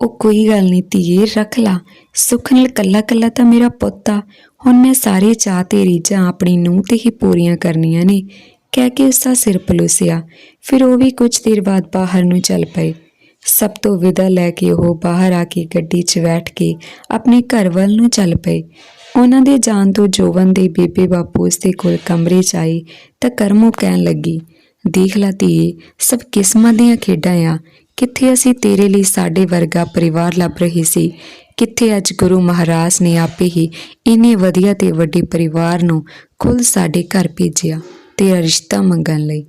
ਉਹ ਕੋਈ ਗੱਲ ਨਹੀਂ ਧੀਏ, ਰੱਖ ਲਾ। ਸੁੱਖ ਨਾਲ ਕੱਲਾ ਕੱਲਾ ਤਾਂ ਮੇਰਾ ਪੁੱਤ ਆ। ਹੁਣ ਮੈਂ ਸਾਰੇ ਚਾਹ ਤੇ ਰੀਝਾਂ ਆਪਣੀ ਨੂੰਹ ਤੇ ਹੀ ਪੂਰੀਆਂ ਕਰਨੀਆਂ ਨੇ। ਕਹਿ ਕੇ ਉਸ ਦਾ ਸਿਰ ਪਲੂਸਿਆ। ਫਿਰ ਉਹ ਵੀ ਕੁਝ ਦੇਰ ਬਾਅਦ ਬਾਹਰ ਨੂੰ ਚੱਲ ਪਏ। ਸਭ ਤੋਂ ਵਿਦਾ ਲੈ ਕੇ ਉਹ ਬਾਹਰ ਆ ਕੇ ਗੱਡੀ 'ਚ ਬੈਠ ਕੇ ਆਪਣੇ ਘਰ ਵੱਲ ਨੂੰ ਚੱਲ ਪਏ। ਉਹਨਾਂ ਦੇ ਜਾਣ ਤੋਂ ਜੋਵਨ ਦੇ ਬੇਬੇ ਬਾਪੂ ਉਸ ਦੇ ਕੋਲ ਕਮਰੇ 'ਚ ਆਈ ਤਾਂ ਕਰਮੋ ਕਹਿਣ ਲੱਗੀ, ਦੇਖ ਲਾ ਧੀਏ, ਸਭ ਕਿਸਮਾਂ ਦੀਆਂ ਖੇਡਾਂ ਆ। ਕਿੱਥੇ ਅਸੀਂ ਤੇਰੇ ਲਈ ਸਾਡੇ ਵਰਗਾ ਪਰਿਵਾਰ ਲੱਭ ਰਹੇ ਸੀ? ਕਿੱਥੇ ਅੱਜ ਗੁਰੂ ਮਹਾਰਾਜ ਨੇ ਆਪੇ ਹੀ ਇੰਨੇ ਵਧੀਆ ਤੇ ਵੱਡੇ ਪਰਿਵਾਰ ਨੂੰ ਖੁਦ ਸਾਡੇ ਘਰ ਭੇਜਿਆ, ਤੇਰਾ ਰਿਸ਼ਤਾ ਮੰਗਣ ਲਈ।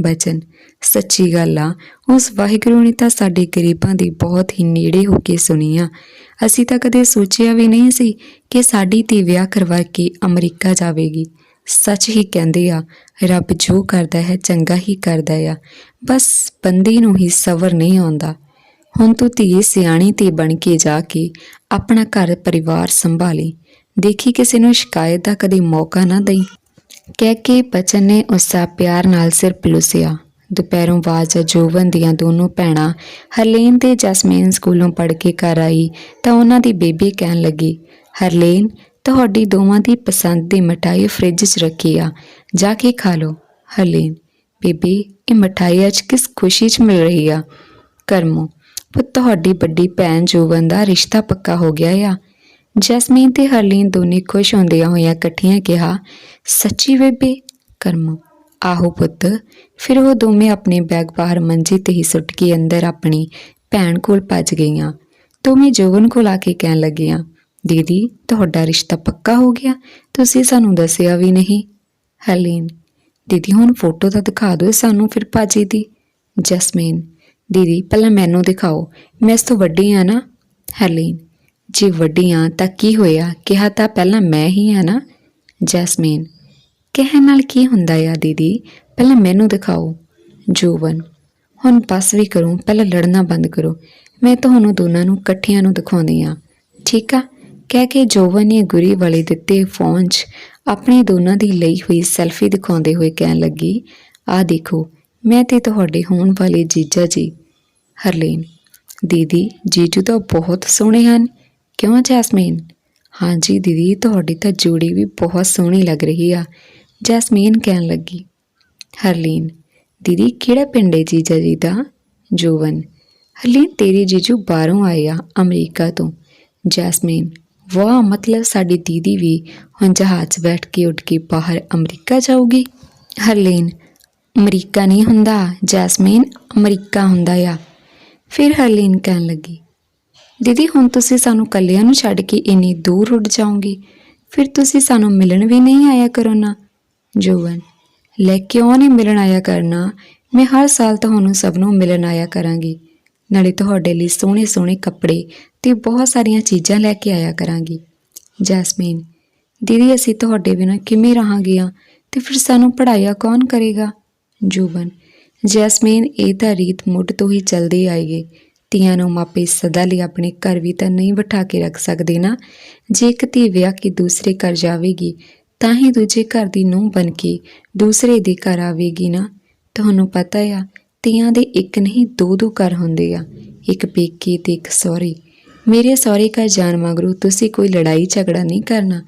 ਬਚਨ ਸੱਚੀ ਗੱਲ ਆ, ਉਸ ਵਾਹਿਗੁਰੂ ਨੇ ਤਾਂ ਸਾਡੇ ਗਰੀਬਾਂ ਦੀ ਬਹੁਤ ਹੀ ਨੇੜੇ ਹੋ ਕੇ ਸੁਣੀ ਆ। ਅਸੀਂ ਤਾਂ ਕਦੇ ਸੋਚਿਆ ਵੀ ਨਹੀਂ ਸੀ ਕਿ ਸਾਡੀ ਧੀ ਵਿਆਹ ਕਰਵਾ ਕੇ ਅਮਰੀਕਾ ਜਾਵੇਗੀ। ਸੱਚ ਹੀ ਕਹਿੰਦੇ ਆ, ਰੱਬ ਜੋ ਕਰਦਾ ਹੈ, ਚੰਗਾ ਹੀ ਕਰਦਾ ਆ। ਬਸ ਬੰਦੇ ਨੂੰ ਹੀ ਸਬਰ ਨਹੀਂ ਆਉਂਦਾ। ਹੁਣ ਤੂੰ ਧੀ ਸਿਆਣੀ ਤੇ ਬਣ ਕੇ ਜਾ ਕੇ ਆਪਣਾ ਘਰ ਪਰਿਵਾਰ ਸੰਭਾਲੀ। ਦੇਖੀ ਕਿਸੇ ਨੂੰ ਸ਼ਿਕਾਇਤ ਦਾ ਕਦੇ ਮੌਕਾ ਨਾ ਦੇਈ। ਕਹਿ ਕੇ ਬਚਨ ਨੇ ਉਸ ਦਾ ਪਿਆਰ ਨਾਲ ਸਿਰ ਪਲੁਸਿਆ। ਦੁਪਹਿਰੋਂ ਬਾਅਦ ਜਦ ਜੋਵਨ ਦੀਆਂ ਦੋਨੋਂ ਭੈਣਾਂ ਹਰਲੇਨ ਤੇ ਜਸਮੀਨ ਸਕੂਲੋਂ ਪੜ੍ਹ ਕੇ ਘਰ ਆਈ ਤਾਂ ਉਹਨਾਂ ਦੀ ਬੇਬੀ ਕਹਿਣ ਲੱਗੀ, ਹਰਲੇਨ, ਤੁਹਾਡੀ ਦੋਵਾਂ ਦੀ ਪਸੰਦ ਦੀ ਮਠਾਈ ਫ੍ਰਿਜ 'ਚ ਰੱਖੀ ਆ, ਜਾ ਕੇ ਖਾ ਲਓ। ਹਰਲੇਨ, ਬੇਬੀ, ਇਹ ਮਠਾਈ ਅੱਜ ਕਿਸ ਖੁਸ਼ੀ 'ਚ ਮਿਲ ਰਹੀ ਆ? ਕਰਮੋ, ਪੁੱਤ, ਤੁਹਾਡੀ ਵੱਡੀ ਭੈਣ ਜੋਵਨ ਦਾ ਰਿਸ਼ਤਾ ਪੱਕਾ ਹੋ ਗਿਆ ਆ। ਜਸਮੀਨ ਤੇ ਹਰਲੀਨ ਦੋਨੇ ਖੁਸ਼ ਹੁੰਦੀਆਂ ਹੋਈਆਂ ਇਕੱਠੀਆਂ ਕਿਹਾ, ਸੱਚੀ ਬੇਬੇ? ਕਰਮੋ ਆਹੋ ਪੁੱਤ। ਫਿਰ ਉਹ ਦੋਵੇਂ ਆਪਣੇ ਬੈਗ ਬਾਹਰ ਮੰਜੀ ਤੇ ਹੀ ਸੁੱਟ ਕੇ ਅੰਦਰ ਆਪਣੀ ਭੈਣ ਕੋਲ ਭੱਜ ਗਈਆਂ। ਦੋਵੇਂ ਜੋਵਨ ਕੋਲ ਆ ਕੇ ਕਹਿਣ ਲੱਗੀਆਂ, ਦੀਦੀ, ਤੁਹਾਡਾ ਰਿਸ਼ਤਾ ਪੱਕਾ ਹੋ ਗਿਆ? ਤੁਸੀਂ ਸਾਨੂੰ ਦੱਸਿਆ ਵੀ ਨਹੀਂ? ਹਰਲੀਨ, ਦੀਦੀ, ਹੁਣ ਫੋਟੋ ਤਾਂ ਦਿਖਾ ਦਿਓ ਸਾਨੂੰ ਫਿਰ ਭਾਜੀ ਦੀ। ਜਸਮੀਨ, ਦੀਦੀ, ਪਹਿਲਾਂ ਮੈਨੂੰ ਦਿਖਾਓ, ਮੈਂ ਇਸ ਤੋਂ ਵੱਡੀ ਆ ਨਾ? ਹਰਲੀਨ, ਜੇ ਵੱਡੀ ਆ ਤਾਂ ਕੀ ਹੋਇਆ? ਕਿਹਾ ਤਾਂ ਪਹਿਲਾਂ ਮੈਂ ਹੀ ਆ ਨਾ? ਜੈਸਮੀਨ ਕਹਿਣ ਨਾਲ ਕੀ ਹੁੰਦਾ ਆ, ਦੀਦੀ? ਪਹਿਲਾਂ ਮੈਨੂੰ ਦਿਖਾਓ। ਜੋਵਨ ਹੁਣ ਬਸ ਵੀ ਕਰੋ, ਪਹਿਲਾਂ ਲੜਨਾ ਬੰਦ ਕਰੋ। ਮੈਂ ਤੁਹਾਨੂੰ ਦੋਨਾਂ ਨੂੰ ਇਕੱਠਿਆਂ ਨੂੰ ਦਿਖਾਉਂਦੀ ਆ। ਠੀਕ ਆ? ਕਹਿ ਕੇ ਜੋਵਨ ਨੇ ਗੁਰੀ ਵਾਲੇ ਦਿੱਤੇ ਫੋਨ 'ਚ ਆਪਣੇ ਦੋਨਾਂ ਦੀ ਲਈ ਹੋਈ ਸੈਲਫੀ ਦਿਖਾਉਂਦੇ ਹੋਏ ਕਹਿਣ ਲੱਗੀ ਆ ਦੇਖੋ, ਮੈਂ ਤੇ ਤੁਹਾਡੇ ਹੋਣ ਵਾਲੇ ਜੀਜਾ ਜੀ, ਹਰਲੀਨ। ਦੀਦੀ, ਜੀਜੂ ਤਾਂ ਬਹੁਤ ਸੋਹਣੇ ਹਨ। ਕਿਉਂ ਜੈਸਮੀਨ? ਹਾਂਜੀ ਦੀਦੀ, ਤੁਹਾਡੀ ਤਾਂ ਜੋੜੀ ਵੀ ਬਹੁਤ ਸੋਹਣੀ ਲੱਗ ਰਹੀ ਆ। ਜੈਸਮੀਨ ਕਹਿਣ ਲੱਗੀ, ਹਰਲੀਨ, ਦੀਦੀ ਕਿਹੜਾ ਪਿੰਡ ਹੈ ਜੀਜਾ ਜੀ ਦਾ? ਜੋਵਨ, ਹਰਲੀਨ ਤੇਰੇ ਜੀਜੂ ਬਾਹਰੋਂ ਆਏ ਆ ਅਮਰੀਕਾ ਤੋਂ। ਜੈਸਮੀਨ, ਵਾਹ, ਮਤਲਬ ਸਾਡੀ ਦੀਦੀ ਵੀ ਹੁਣ ਜਹਾਜ਼ 'ਚ ਬੈਠ ਕੇ ਉੱਡ ਕੇ ਬਾਹਰ ਅਮਰੀਕਾ ਜਾਊਗੀ? ਹਰਲੀਨ, ਅਮਰੀਕਾ ਨਹੀਂ ਹੁੰਦਾ, ਜੈਸਮੀਨ, ਅਮਰੀਕਾ ਹੁੰਦਾ ਆ। ਫਿਰ ਹਰਲੀਨ ਕਹਿਣ ਲੱਗੀ, ਦੀਦੀ, ਹੁਣ ਤੁਸੀਂ ਸਾਨੂੰ ਕੱਲਿਆਂ ਨੂੰ ਛੱਡ ਕੇ ਇੰਨੀ ਦੂਰ ਉੱਡ ਜਾਓਗੇ। ਫਿਰ ਤੁਸੀਂ ਸਾਨੂੰ ਮਿਲਣ ਵੀ ਨਹੀਂ ਆਇਆ ਕਰੋ ਨਾ ਜੋਵਨ, ਲੈ ਕਿਉਂ ਨਹੀਂ ਮਿਲਣ ਆਇਆ ਕਰਨਾ? ਮੈਂ ਹਰ ਸਾਲ ਤੁਹਾਨੂੰ ਸਭ ਨੂੰ ਮਿਲਣ ਆਇਆ ਕਰਾਂਗੀ। ਨਾਲੇ ਤੁਹਾਡੇ ਲਈ ਸੋਹਣੇ ਸੋਹਣੇ ਕੱਪੜੇ ਤੇ ਬਹੁਤ ਸਾਰੀਆਂ ਚੀਜ਼ਾਂ ਲੈ ਕੇ ਆਇਆ ਕਰਾਂਗੀ। ਜੈਸਮੀਨ, ਦੀਦੀ, ਅਸੀਂ ਤੁਹਾਡੇ ਬਿਨਾਂ ਕਿਵੇਂ ਰਹਾਂਗੇ ਆ? ਤੇ ਫਿਰ ਸਾਨੂੰ ਪੜ੍ਹਾਇਆ ਕੌਣ ਕਰੇਗਾ? ਜੂਬਨ ਜੈਸਮੀਨ, ਇਹ ਤਾਂ ਰੀਤ ਮੁੱਢ ਤੋਂ ਹੀ ਚੱਲਦੀ ਆਏਗੀ ਧੀਆਂ ਨੂੰ ਮਾਪੇ ਸਦਾ ਲਈ ਆਪਣੇ ਘਰ ਵੀ ਤਾਂ ਨਹੀਂ ਬਿਠਾ ਕੇ ਰੱਖ ਸਕਦੇ ਨਾ? ਜੇ ਇੱਕ ਧੀ ਵਿਆਹ ਕੇ ਦੂਸਰੇ ਘਰ ਜਾਵੇਗੀ ਤਾਂ ਹੀ ਦੂਜੇ ਘਰ ਦੀ ਨੂੰਹ ਬਣ ਕੇ ਦੂਸਰੇ ਦੇ ਘਰ ਆਵੇਗੀ ਨਾ। ਤੁਹਾਨੂੰ ਪਤਾ ਆ, ਧੀਆਂ ਦੇ ਇੱਕ ਨਹੀਂ, ਦੋ ਦੋ ਘਰ ਹੁੰਦੇ ਆ। ਇੱਕ ਪੇਕੇ ਤੇ ਇੱਕ ਸਹੁਰੇ। ਮੇਰੇ ਸਹੁਰੇ ਘਰ ਜਾਣ ਮਗਰੋਂ ਤੁਸੀਂ ਕੋਈ ਲੜਾਈ ਝਗੜਾ ਨਹੀਂ ਕਰਨਾ।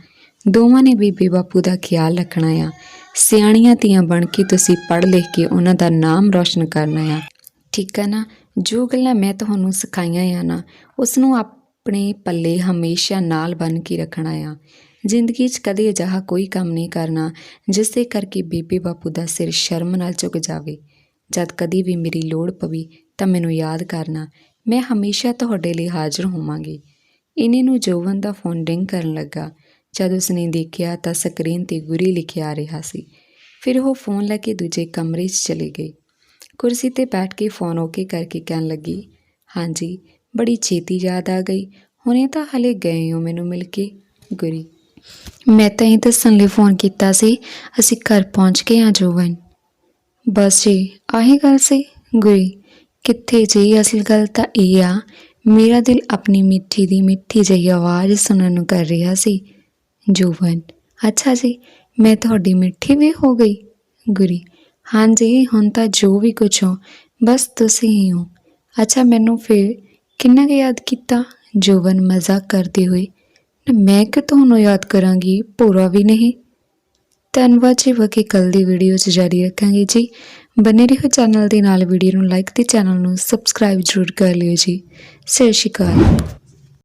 ਦੋਵਾਂ ਨੇ ਬੀਬੀ ਬਾਪੂ ਦਾ ਖਿਆਲ ਰੱਖਣਾ ਆ। ਸਿਆਣੀਆਂ ਧੀਆਂ ਬਣ ਕੇ ਤੁਸੀਂ ਪੜ੍ਹ ਲਿਖ ਕੇ ਉਹਨਾਂ ਦਾ ਨਾਮ ਰੌਸ਼ਨ ਕਰਨਾ ਆ। ਠੀਕ ਆ ਨਾ? ਜੋ ਗੱਲਾਂ ਮੈਂ ਤੁਹਾਨੂੰ ਸਿਖਾਈਆਂ ਆ ਨਾ ਉਸ ਨੂੰ ਆਪਣੇ ਪੱਲੇ ਹਮੇਸ਼ਾ ਨਾਲ ਬਨ ਕੇ ਰੱਖਣਾ ਆ। ਜ਼ਿੰਦਗੀ 'ਚ ਕਦੇ ਅਜਿਹਾ ਕੋਈ ਕੰਮ ਨਹੀਂ ਕਰਨਾ, ਜਿਸ ਦੇ ਕਰਕੇ ਬੀਬੀ ਬਾਪੂ ਦਾ ਸਿਰ ਸ਼ਰਮ ਨਾਲ ਝੁਕ ਜਾਵੇ। ਜਦ ਕਦੀ ਵੀ ਮੇਰੀ ਲੋੜ ਪਵੇ ਤਾਂ ਮੈਨੂੰ ਯਾਦ ਕਰਨਾ, ਮੈਂ ਹਮੇਸ਼ਾ ਤੁਹਾਡੇ ਲਈ ਹਾਜ਼ਰ ਹੋਵਾਂਗੀ। ਇਨੇ ਨੂੰ ਜੋਵਨ ਦਾ ਫੋਨ ਰਿੰਗ ਕਰਨ ਲੱਗਾ। ਜਦ ਉਸਨੇ ਦੇਖਿਆ ਤਾਂ ਸਕਰੀਨ ਤੇ ਗੁਰੀ ਲਿਖਿਆ ਆ ਰਿਹਾ ਸੀ। ਫਿਰ ਉਹ ਫੋਨ ਲੈ ਕੇ ਦੂਜੇ ਕਮਰੇ 'ਚ ਚਲੀ ਗਈ ਕੁਰਸੀ ਤੇ ਬੈਠ ਕੇ ਫੋਨ ਓਕੇ ਕਰਕੇ ਕਹਿਣ ਲੱਗੀ, ਹਾਂਜੀ, ਬੜੀ ਛੇਤੀ ਯਾਦ ਆ ਗਈ। ਹੁਣੇ ਤਾਂ ਹਲੇ ਗਏ ਹੋ ਮੈਨੂੰ ਮਿਲ ਕੇ। ਗੁਰੀ ਮੈਂ ਤਾਂ ਇਹ ਦੱਸਣ ਲਈ ਫੋਨ ਕੀਤਾ ਸੀ, ਅਸੀਂ ਘਰ ਪਹੁੰਚ ਗਏ ਹਾਂ ਜੋਵਨ। ਬਸ ਜੀ, ਆਹੀ ਗੱਲ ਸੀ। ਗੁਰੀ, ਕਿੱਥੇ ਜੀ ਅਸਲ ਗੱਲ ਤਾਂ ਇਹ ਆ, ਮੇਰਾ ਦਿਲ ਆਪਣੀ ਮਿੱਠੀ ਦੀ ਮਿੱਠੀ ਜਿਹੀ ਆਵਾਜ਼ ਸੁਣਨ ਨੂੰ ਕਰ ਰਿਹਾ ਸੀ। ਜੋਵਨ, ਅੱਛਾ ਜੀ, ਮੈਂ ਤੁਹਾਡੀ ਮਿੱਠੀ ਵੀ ਹੋ ਗਈ। ਗੁਰੀ, ਹਾਂਜੀ, ਹੁਣ ਤਾਂ ਜੋ ਵੀ ਕੁਛ ਹੋ, ਬਸ ਤੁਸੀਂ ਹੀ ਹੋ। ਅੱਛਾ, ਮੈਨੂੰ ਫਿਰ ਕਿੰਨਾ ਕੁ ਯਾਦ ਕੀਤਾ? ਜੋਵਨ ਮਜ਼ਾਕ ਕਰਦੇ ਹੋਏ ਮੈਂ ਕਿ ਤੁਹਾਨੂੰ ਯਾਦ ਕਰਾਂਗੀ ਪੂਰਾ ਵੀ ਨਹੀਂ। ਧੰਨਵਾਦ ਜੀ ਵਕੀ ਕੱਲ ਦੀ ਵੀਡੀਓ 'ਚ ਜਾਰੀ ਰੱਖਾਂਗੇ ਜੀ। ਬਨੇ ਰਹੋ ਚੈਨਲ ਦੇ ਨਾਲ, ਵੀਡੀਓ ਨੂੰ ਲਾਈਕ ਤੇ ਚੈਨਲ ਨੂੰ ਸਬਸਕ੍ਰਾਈਬ ਜ਼ਰੂਰ ਕਰ ਲਿਓ ਜੀ। ਸਤਿ ਸ਼੍ਰੀ ਅਕਾਲ।